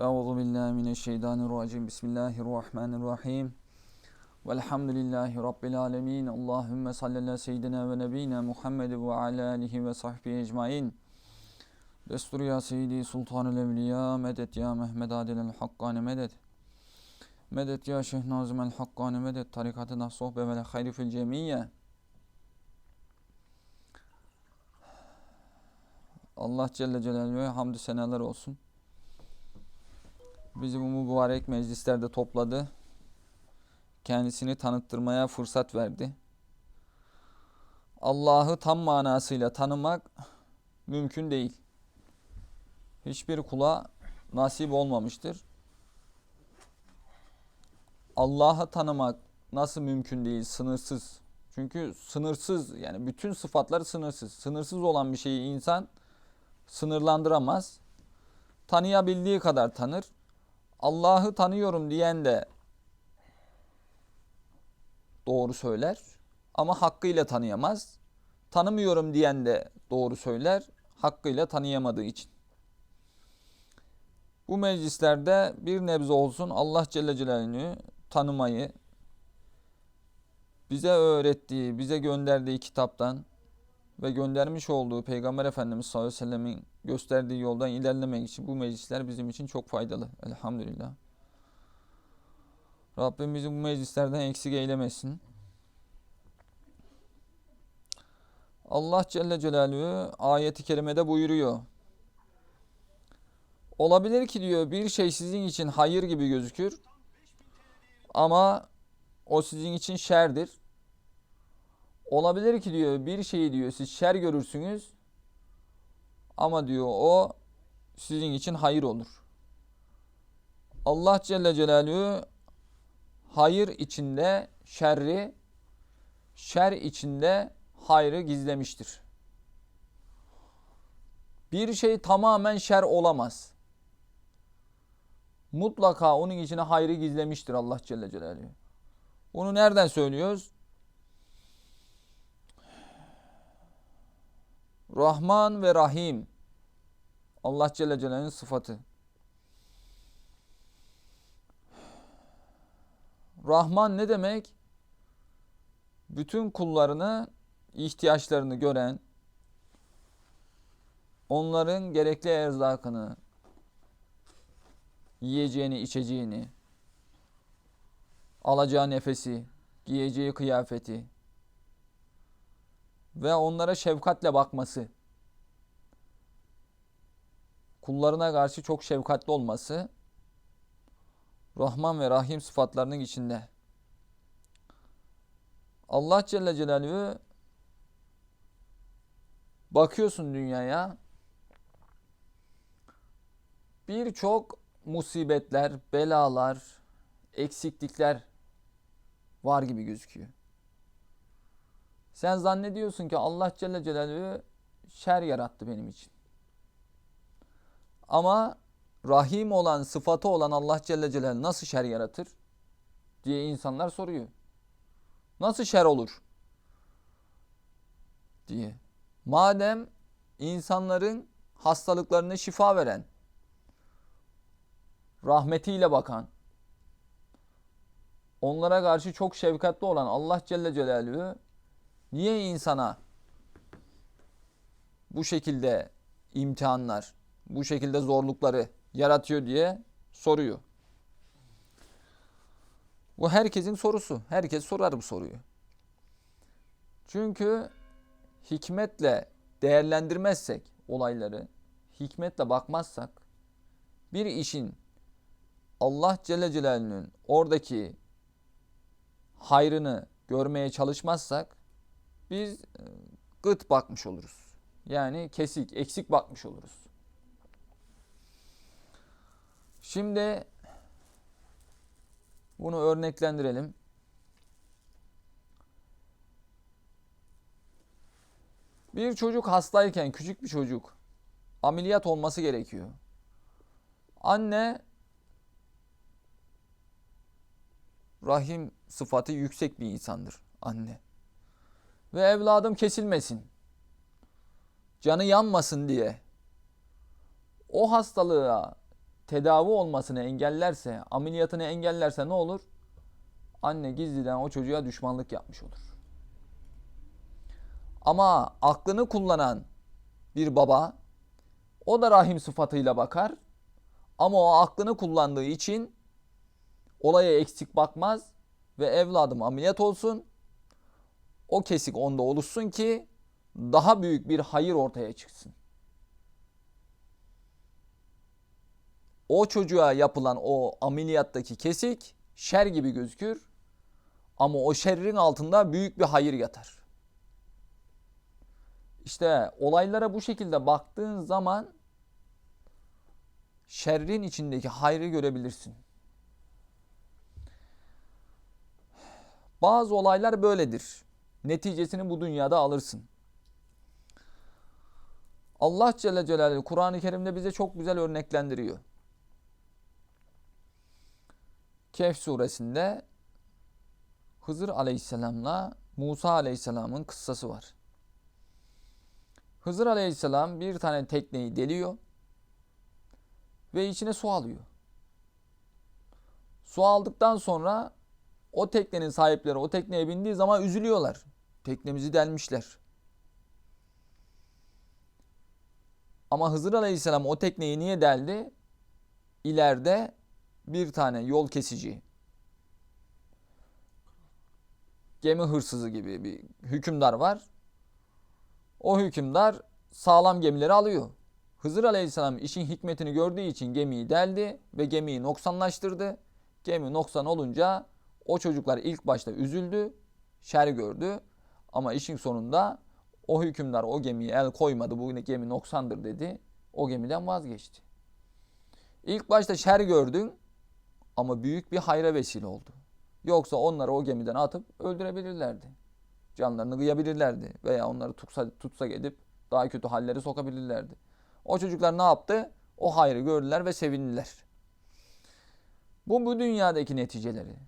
Euzu billahi mineşşeytanirracim. Bismillahirrahmanirrahim. Velhamdülillahi rabbil alamin. Allahumme salli ala seyyidina ve nebiyina Muhammed ve ala alihi ve sahbihi ecmaîn. Destur ya seyyidi sultanul evliya medet ya Mehmed adilel hakkani medet. Medet ya Şeyh Nazım el hakkani medet. Tarikatına sohbe ve hayri fil cemiyye. Allah Celle Celaluhu'ya hamdü senalar olsun. Bizi bu mübarek meclislerde topladı. Kendisini tanıttırmaya fırsat verdi. Allah'ı tam manasıyla tanımak mümkün değil. Hiçbir kula nasip olmamıştır. Allah'ı tanımak nasıl mümkün değil? Sınırsız. Çünkü sınırsız yani bütün sıfatları sınırsız. Sınırsız olan bir şeyi insan sınırlandıramaz. Tanıyabildiği kadar tanır. Allah'ı tanıyorum diyen de doğru söyler ama hakkıyla tanıyamaz. Tanımıyorum diyen de doğru söyler hakkıyla tanıyamadığı için. Bu meclislerde bir nebze olsun Allah Celle Celaluhu'yu tanımayı bize öğrettiği, bize gönderdiği kitaptan ve göndermiş olduğu Peygamber Efendimiz sallallahu aleyhi ve sellemin gösterdiği yoldan ilerlemek için bu meclisler bizim için çok faydalı. Elhamdülillah. Rabbim bizi bu meclislerden eksik eylemesin. Allah Celle Celaluhu ayeti kerimede buyuruyor. Olabilir ki diyor bir şey sizin için hayır gibi gözükür ama o sizin için şerdir. Olabilir ki diyor bir şeyi diyor siz şer görürsünüz ama diyor o sizin için hayır olur. Allah Celle Celaluhu hayır içinde şerri, şer içinde hayrı gizlemiştir. Bir şey tamamen şer olamaz. Mutlaka onun içine hayrı gizlemiştir Allah Celle Celaluhu. Bunu nereden söylüyoruz? Rahman ve Rahim. Allah Celle Celaluhu'nun sıfatı. Rahman ne demek? Bütün kullarını, ihtiyaçlarını gören, onların gerekli erzakını, yiyeceğini, içeceğini, alacağı nefesi, giyeceği kıyafeti, ve onlara şefkatle bakması, kullarına karşı çok şefkatli olması, Rahman ve Rahim sıfatlarının içinde. Allah Celle Celaluhu bakıyorsun dünyaya birçok musibetler, belalar, eksiklikler var gibi gözüküyor. Sen zannediyorsun ki Allah Celle Celaluhu şer yarattı benim için. Ama Rahim olan, sıfatı olan Allah Celle Celaluhu nasıl şer yaratır? diye insanlar soruyor. Nasıl şer olur? diye. Madem insanların hastalıklarını şifa veren, rahmetiyle bakan, onlara karşı çok şefkatli olan Allah Celle Celaluhu Niye insana bu şekilde imtihanlar, bu şekilde zorlukları yaratıyor diye soruyor. Bu herkesin sorusu. Herkes sorar bu soruyu. Çünkü hikmetle değerlendirmezsek olayları, hikmetle bakmazsak bir işin Allah Celle Celaluhu'nun oradaki hayrını görmeye çalışmazsak biz e, gıt bakmış oluruz. Yani kesik, eksik bakmış oluruz. Şimdi bunu örneklendirelim. Bir çocuk hastayken, küçük bir çocuk ameliyat olması gerekiyor. Anne rahim sıfatı yüksek bir insandır anne ve evladım kesilmesin. Canı yanmasın diye o hastalığa tedavi olmasını engellerse, ameliyatını engellerse ne olur? Anne gizliden o çocuğa düşmanlık yapmış olur. Ama aklını kullanan bir baba o da rahim sıfatıyla bakar. Ama o aklını kullandığı için olaya eksik bakmaz ve evladım ameliyat olsun. O kesik onda oluşsun ki daha büyük bir hayır ortaya çıksın. O çocuğa yapılan o ameliyattaki kesik şer gibi gözükür ama o şerrin altında büyük bir hayır yatar. İşte olaylara bu şekilde baktığın zaman şerrin içindeki hayrı görebilirsin. Bazı olaylar böyledir. Neticesini bu dünyada alırsın. Allah Celle Celaluhu Kur'an-ı Kerim'de bize çok güzel örneklendiriyor. Kehf suresinde Hızır Aleyhisselam'la Musa Aleyhisselam'ın kıssası var. Hızır Aleyhisselam bir tane tekneyi deliyor ve içine su alıyor. Su aldıktan sonra o teknenin sahipleri o tekneye bindiği zaman üzülüyorlar. Teknemizi delmişler. Ama Hızır Aleyhisselam o tekneyi niye deldi? İleride bir tane yol kesici, gemi hırsızı gibi bir hükümdar var. O hükümdar sağlam gemileri alıyor. Hızır Aleyhisselam işin hikmetini gördüğü için gemiyi deldi ve gemiyi noksanlaştırdı. Gemi noksan olunca o çocuklar ilk başta üzüldü, şer gördü. Ama işin sonunda o hükümdar o gemiye el koymadı. Bu gemi noksandır dedi. O gemiden vazgeçti. İlk başta şer gördün ama büyük bir hayra vesile oldu. Yoksa onları o gemiden atıp öldürebilirlerdi. Canlarını kıyabilirlerdi. Veya onları tutsa, tutsak edip daha kötü halleri sokabilirlerdi. O çocuklar ne yaptı? O hayrı gördüler ve sevindiler. Bu bu dünyadaki neticeleri.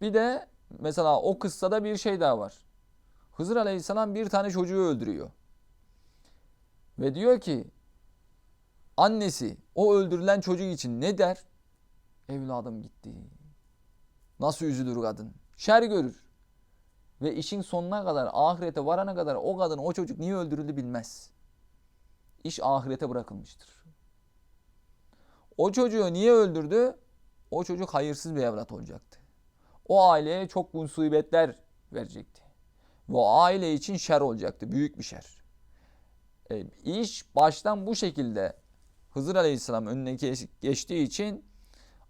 Bir de mesela o kıssada bir şey daha var. Hızır Aleyhisselam bir tane çocuğu öldürüyor. Ve diyor ki annesi o öldürülen çocuk için ne der? Evladım gitti. Nasıl üzülür kadın? Şer görür. Ve işin sonuna kadar, ahirete varana kadar o kadın, o çocuk niye öldürüldü bilmez. İş ahirete bırakılmıştır. O çocuğu niye öldürdü? O çocuk hayırsız bir evlat olacaktı. O aileye çok musibetler verecekti. Ve o aile için şer olacaktı. Büyük bir şer. E, iş baştan bu şekilde Hızır Aleyhisselam önüne geçtiği için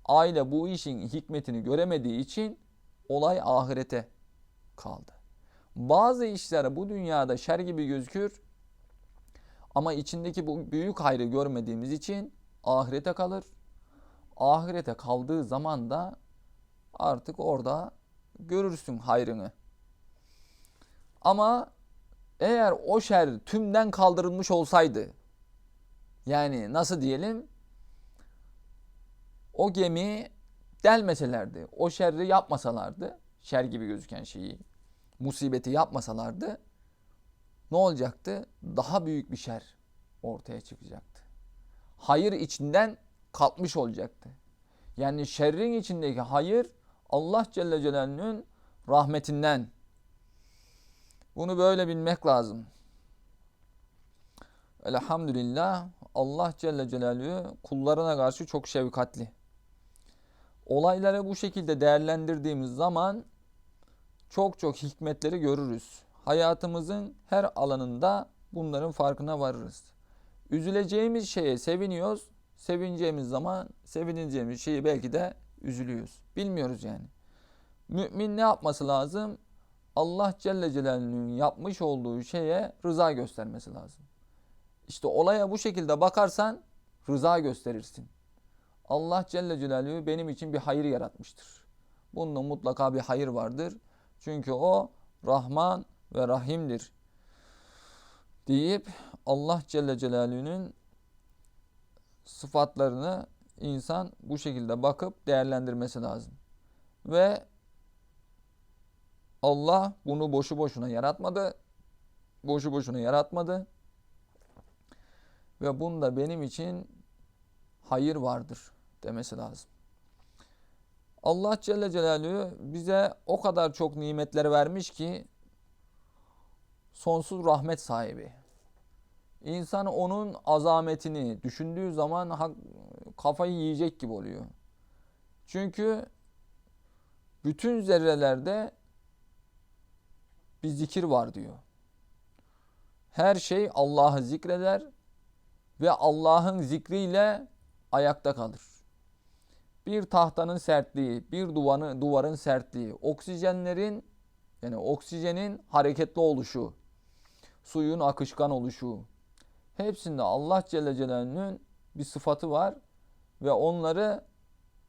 aile bu işin hikmetini göremediği için olay ahirete kaldı. Bazı işler bu dünyada şer gibi gözükür ama içindeki bu büyük hayrı görmediğimiz için ahirete kalır. Ahirete kaldığı zaman da artık orada görürsün hayrını. Ama eğer o şer tümden kaldırılmış olsaydı yani nasıl diyelim o gemi delmeselerdi, o şerri yapmasalardı, şer gibi gözüken şeyi, musibeti yapmasalardı ne olacaktı? Daha büyük bir şer ortaya çıkacaktı. Hayır içinden kalkmış olacaktı. Yani şerrin içindeki hayır Allah Celle Celaluhu'nun rahmetinden. Bunu böyle bilmek lazım. Elhamdülillah Allah Celle Celaluhu kullarına karşı çok şefkatli. Olayları bu şekilde değerlendirdiğimiz zaman çok çok hikmetleri görürüz. Hayatımızın her alanında bunların farkına varırız. Üzüleceğimiz şeye seviniyoruz. Sevineceğimiz zaman sevineceğimiz şeyi belki de üzülüyoruz. Bilmiyoruz yani. Mümin ne yapması lazım? Allah Celle Celaluhu'nun yapmış olduğu şeye rıza göstermesi lazım. İşte olaya bu şekilde bakarsan rıza gösterirsin. Allah Celle Celaluhu benim için bir hayır yaratmıştır. Bunda mutlaka bir hayır vardır. Çünkü o Rahman ve Rahim'dir. Deyip Allah Celle Celaluhu'nun sıfatlarını insan bu şekilde bakıp değerlendirmesi lazım. Ve Allah bunu boşu boşuna yaratmadı. Boşu boşuna yaratmadı. Ve bunda benim için hayır vardır demesi lazım. Allah Celle Celaluhu bize o kadar çok nimetler vermiş ki sonsuz rahmet sahibi. İnsan onun azametini düşündüğü zaman kafayı yiyecek gibi oluyor. Çünkü bütün zerrelerde bir zikir var diyor. Her şey Allah'ı zikreder ve Allah'ın zikriyle ayakta kalır. Bir tahtanın sertliği, bir duvarın, duvarın sertliği, oksijenlerin yani oksijenin hareketli oluşu, suyun akışkan oluşu, hepsinde Allah Celle Celaluhu'nun bir sıfatı var ve onları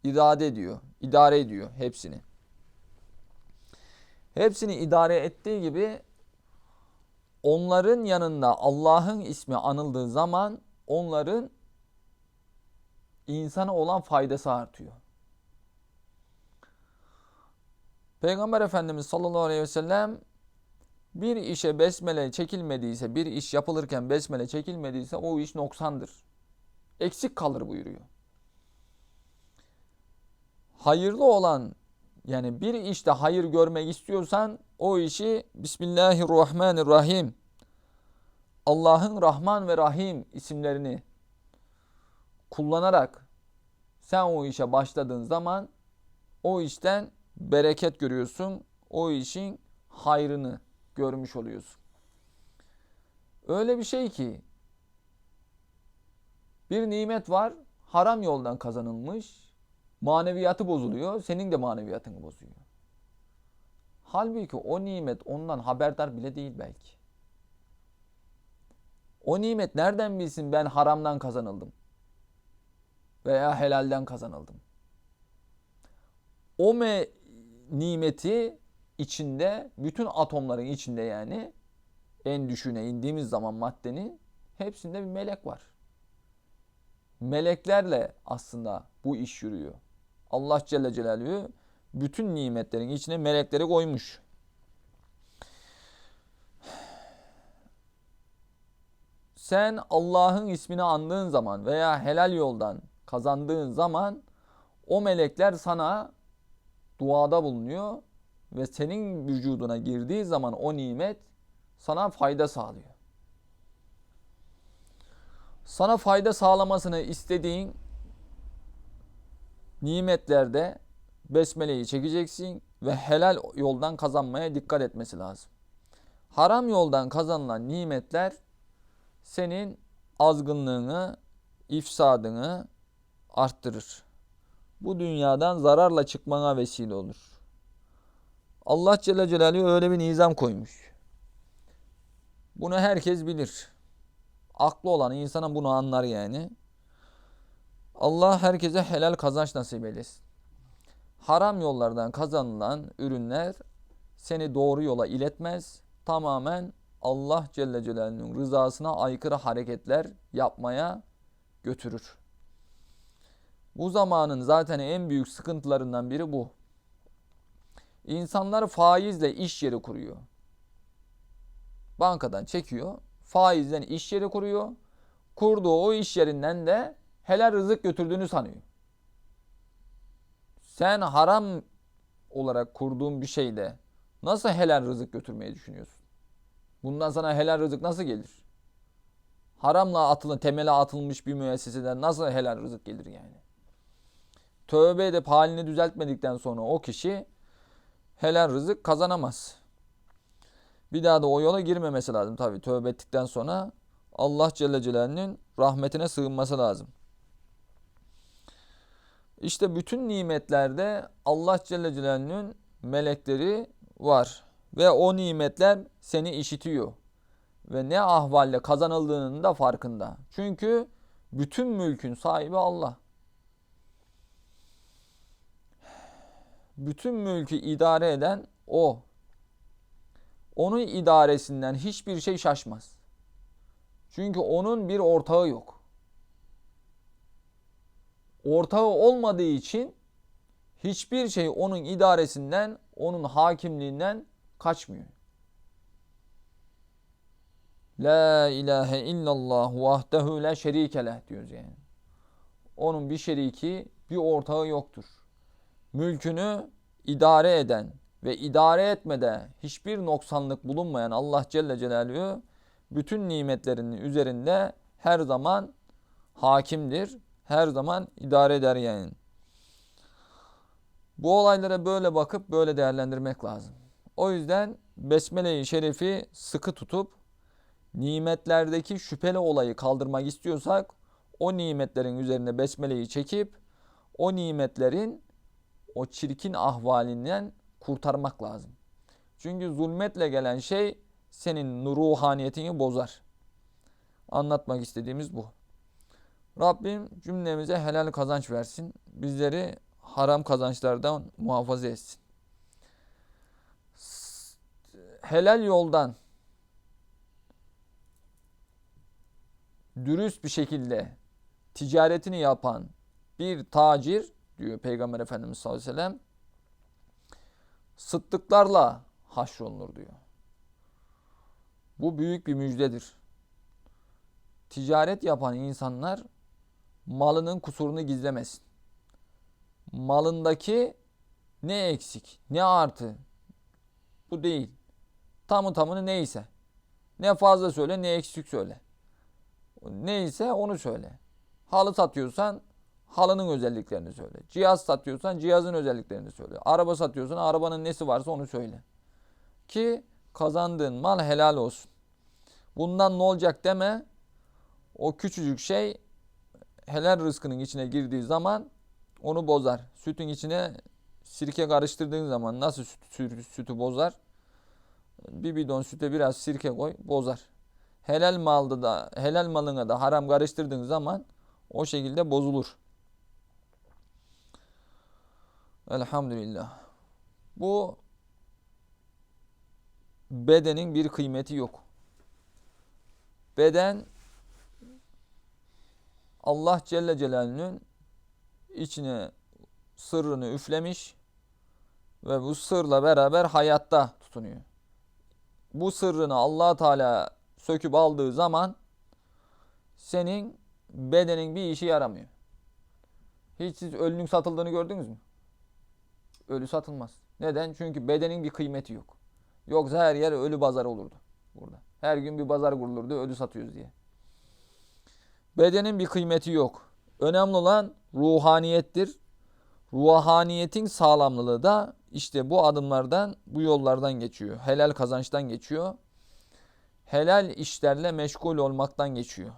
irade ediyor, idare ediyor hepsini. Hepsini idare ettiği gibi onların yanında Allah'ın ismi anıldığı zaman onların insana olan faydası artıyor. Peygamber Efendimiz sallallahu aleyhi ve sellem bir işe besmele çekilmediyse, bir iş yapılırken besmele çekilmediyse o iş noksandır. Eksik kalır buyuruyor. Hayırlı olan yani bir işte hayır görmek istiyorsan o işi Bismillahirrahmanirrahim Allah'ın Rahman ve Rahim isimlerini kullanarak sen o işe başladığın zaman o işten bereket görüyorsun. O işin hayrını görmüş oluyorsun. Öyle bir şey ki bir nimet var haram yoldan kazanılmış maneviyatı bozuluyor senin de maneviyatını bozuyor. Halbuki o nimet ondan haberdar bile değil belki. O nimet nereden bilsin ben haramdan kazanıldım? Veya helalden kazanıldım. O me nimeti içinde, bütün atomların içinde yani en düşüğüne indiğimiz zaman maddenin hepsinde bir melek var. Meleklerle aslında bu iş yürüyor. Allah Celle Celaluhu bütün nimetlerin içine melekleri koymuş. Sen Allah'ın ismini andığın zaman veya helal yoldan kazandığın zaman o melekler sana duada bulunuyor ve senin vücuduna girdiği zaman o nimet sana fayda sağlıyor. Sana fayda sağlamasını istediğin nimetlerde besmeleyi çekeceksin ve helal yoldan kazanmaya dikkat etmesi lazım. Haram yoldan kazanılan nimetler senin azgınlığını, ifsadını arttırır. Bu dünyadan zararla çıkmana vesile olur. Allah Celle Celaluhu öyle bir nizam koymuş. Bunu herkes bilir. Aklı olan insana bunu anlar yani. Allah herkese helal kazanç nasip eylesin. Haram yollardan kazanılan ürünler seni doğru yola iletmez. Tamamen Allah Celle Celaluhu'nun rızasına aykırı hareketler yapmaya götürür. Bu zamanın zaten en büyük sıkıntılarından biri bu. İnsanlar faizle iş yeri kuruyor. Bankadan çekiyor, faizden iş yeri kuruyor. Kurduğu o iş yerinden de helal rızık götürdüğünü sanıyor. Sen haram olarak kurduğun bir şeyde nasıl helal rızık götürmeyi düşünüyorsun? Bundan sana helal rızık nasıl gelir? Haramla atılın, temele atılmış bir müesseseden nasıl helal rızık gelir yani? Tövbe edip halini düzeltmedikten sonra o kişi helal rızık kazanamaz. Bir daha da o yola girmemesi lazım tabii. Tövbe ettikten sonra Allah Celle Celaluhu'nun rahmetine sığınması lazım. İşte bütün nimetlerde Allah Celle Celaluhu'nun melekleri var. Ve o nimetler seni işitiyor. Ve ne ahvalle kazanıldığının da farkında. Çünkü bütün mülkün sahibi Allah. Bütün mülkü idare eden o. Onun idaresinden hiçbir şey şaşmaz. Çünkü onun bir ortağı yok. Ortağı olmadığı için hiçbir şey onun idaresinden, onun hakimliğinden kaçmıyor. La ilahe illallah vahdehu la şerike leh diyoruz yani. Onun bir şeriki, bir ortağı yoktur. Mülkünü idare eden ve idare etmede hiçbir noksanlık bulunmayan Allah Celle Celaluhu bütün nimetlerinin üzerinde her zaman hakimdir. Her zaman idare eder yani. Bu olaylara böyle bakıp böyle değerlendirmek lazım. O yüzden Besmele-i Şerif'i sıkı tutup nimetlerdeki şüpheli olayı kaldırmak istiyorsak o nimetlerin üzerine besmeleyi çekip o nimetlerin o çirkin ahvalinden kurtarmak lazım. Çünkü zulmetle gelen şey senin ruhaniyetini bozar. Anlatmak istediğimiz bu. Rabbim cümlemize helal kazanç versin. Bizleri haram kazançlardan muhafaza etsin. Helal yoldan dürüst bir şekilde ticaretini yapan bir tacir diyor Peygamber Efendimiz sallallahu aleyhi ve sellem sıddıklarla haşrolunur diyor. Bu büyük bir müjdedir. Ticaret yapan insanlar malının kusurunu gizlemesin. Malındaki ne eksik, ne artı bu değil. Tamı tamını neyse. Ne fazla söyle, ne eksik söyle. Neyse onu söyle. Halı satıyorsan halının özelliklerini söyle. Cihaz satıyorsan cihazın özelliklerini söyle. Araba satıyorsan arabanın nesi varsa onu söyle. Ki kazandığın mal helal olsun. Bundan ne olacak deme. O küçücük şey helal rızkının içine girdiği zaman onu bozar. Sütün içine sirke karıştırdığın zaman nasıl süt, süt, sütü bozar? Bir bidon süte biraz sirke koy bozar. Helal malda da helal malına da haram karıştırdığın zaman o şekilde bozulur. Elhamdülillah. Bu bedenin bir kıymeti yok. Beden Allah Celle Celaluhu'nun içine sırrını üflemiş ve bu sırla beraber hayatta tutunuyor. Bu sırrını Allah Teala söküp aldığı zaman senin bedenin bir işi yaramıyor. Hiç siz ölünün satıldığını gördünüz mü? Ölü satılmaz. Neden? Çünkü bedenin bir kıymeti yok. Yoksa her yer ölü pazar olurdu burada. Her gün bir pazar kurulurdu ölü satıyoruz diye. Bedenin bir kıymeti yok. Önemli olan ruhaniyettir. Ruhaniyetin sağlamlılığı da işte bu adımlardan, bu yollardan geçiyor. Helal kazançtan geçiyor. Helal işlerle meşgul olmaktan geçiyor.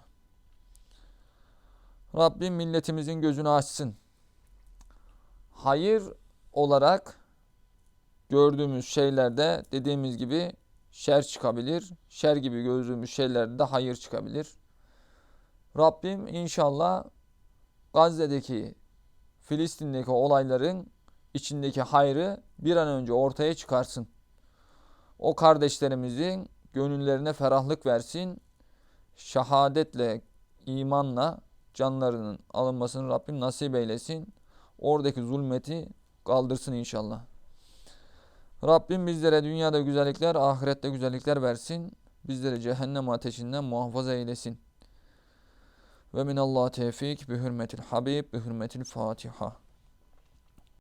Rabbim milletimizin gözünü açsın. Hayır olarak gördüğümüz şeylerde dediğimiz gibi şer çıkabilir. Şer gibi gördüğümüz şeylerde de hayır çıkabilir. Rabbim inşallah Gazze'deki Filistin'deki olayların içindeki hayrı bir an önce ortaya çıkarsın. O kardeşlerimizin gönüllerine ferahlık versin. Şehadetle, imanla canlarının alınmasını Rabbim nasip eylesin. Oradaki zulmeti kaldırsın inşallah. Rabbim bizlere dünyada güzellikler, ahirette güzellikler versin. Bizleri cehennem ateşinden muhafaza eylesin. Ve minallah tevfik bi hürmetil habib bi hürmetil fatiha.